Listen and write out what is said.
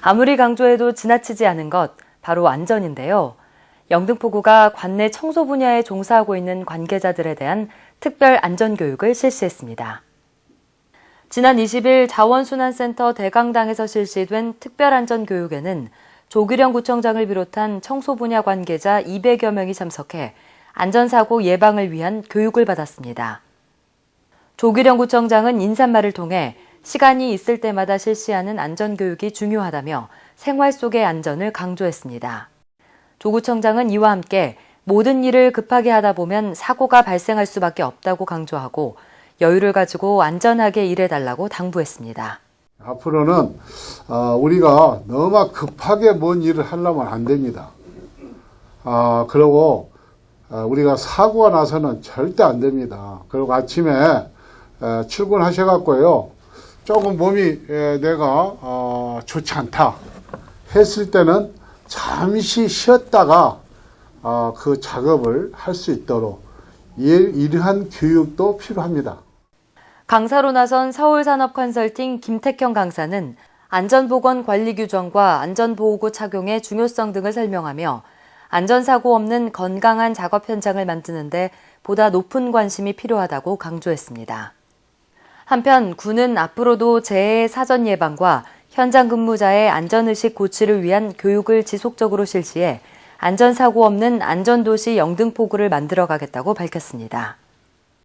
아무리 강조해도 지나치지 않은 것, 바로 안전인데요. 영등포구가 관내 청소 분야에 종사하고 있는 관계자들에 대한 특별 안전교육을 실시했습니다. 지난 20일 자원순환센터 대강당에서 실시된 특별안전교육에는 조규령 구청장을 비롯한 청소 분야 관계자 200여 명이 참석해 안전사고 예방을 위한 교육을 받았습니다. 조규령 구청장은 인사말을 통해 시간이 있을 때마다 실시하는 안전교육이 중요하다며 생활 속의 안전을 강조했습니다. 조 구청장은 이와 함께 모든 일을 급하게 하다 보면 사고가 발생할 수밖에 없다고 강조하고 여유를 가지고 안전하게 일해달라고 당부했습니다. 앞으로는 어, 우리가 너무 급하게 뭔 일을 하려면 안 됩니다. 아, 그리고 어, 우리가 사고가 나서는 절대 안 됩니다. 그리고 아침에 에, 출근하셔갖고요. 조금 몸이 에, 내가 어, 좋지 않다 했을 때는 잠시 쉬었다가 어, 그 작업을 할 수 있도록 이- 이러한 교육도 필요합니다. 강사로 나선 서울산업컨설팅 김택형 강사는 안전보건 관리 규정과 안전보호구 착용의 중요성 등을 설명하며 안전사고 없는 건강한 작업 현장을 만드는데 보다 높은 관심이 필요하다고 강조했습니다. 한편 군은 앞으로도 재해 사전 예방과 현장 근무자의 안전의식 고취를 위한 교육을 지속적으로 실시해 안전사고 없는 안전도시 영등포구를 만들어 가겠다고 밝혔습니다.